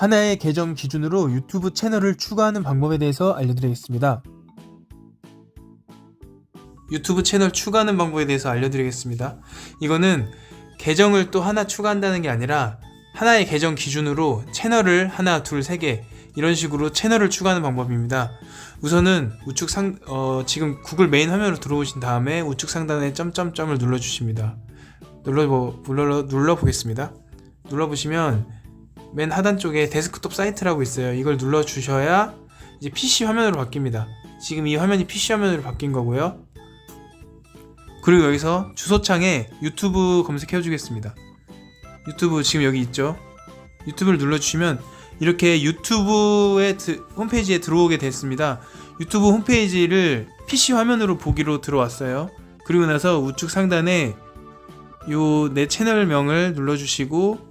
하나의 계정 기준으로 유튜브 채널을 추가하는 방법에 대해서 알려드리겠습니다. 유튜브 채널 추가하는 방법에 대해서 알려드리겠습니다. 이거는 계정을 또 하나 추가한다는 게 아니라 하나의 계정 기준으로 채널을 하나, 둘, 세 개 이런 식으로 채널을 추가하는 방법입니다. 우선은 우측 상 어, 지금 구글 메인 화면으로 들어오신 다음에 우측 상단에 점점점을 눌러 주십니다. 눌러 눌러 눌러 보겠습니다. 눌러 보시면 맨 하단 쪽에 데스크톱 사이트라고 있어요. 이걸 눌러 주셔야 이제 PC 화면으로 바뀝니다. 지금 이 화면이 PC 화면으로 바뀐 거고요. 그리고 여기서 주소창에 유튜브 검색해 주겠습니다. 유튜브 지금 여기 있죠? 유튜브를 눌러 주시면 이렇게 유튜브의 드- 홈페이지에 들어오게 됐습니다. 유튜브 홈페이지를 PC 화면으로 보기로 들어왔어요. 그리고 나서 우측 상단에 요 내 채널명을 눌러주시고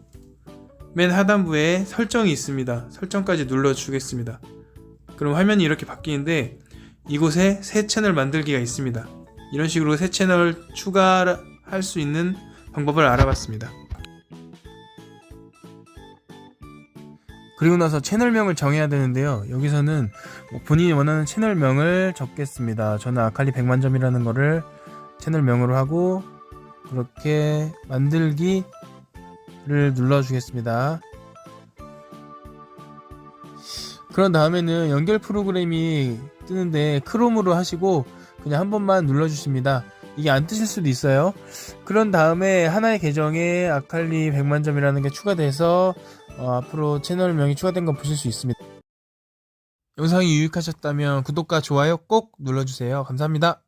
맨 하단부에 설정이 있습니다. 설정까지 눌러주겠습니다. 그럼 화면이 이렇게 바뀌는데 이곳에 새 채널 만들기가 있습니다. 이런 식으로 새 채널 추가할 수 있는 방법을 알아봤습니다. 그리고 나서 채널명을 정해야 되는데요. 여기서는 뭐 본인이 원하는 채널명을 적겠습니다. 저는 아칼리 100만점이라는 거를 채널명으로 하고 그렇게 만들기 를 눌러주겠습니다. 그런 다음에는 연결 프로그램이 뜨는데 크롬으로 하시고 그냥 한 번만 눌러주십니다. 이게 안 뜨실 수도 있어요. 그런 다음에 하나의 계정에 아칼리 100만 점이라는 게 추가돼서 어, 앞으로 채널명이 추가된 거 보실 수 있습니다. 영상이 유익하셨다면 구독과 좋아요 꼭 눌러주세요. 감사합니다.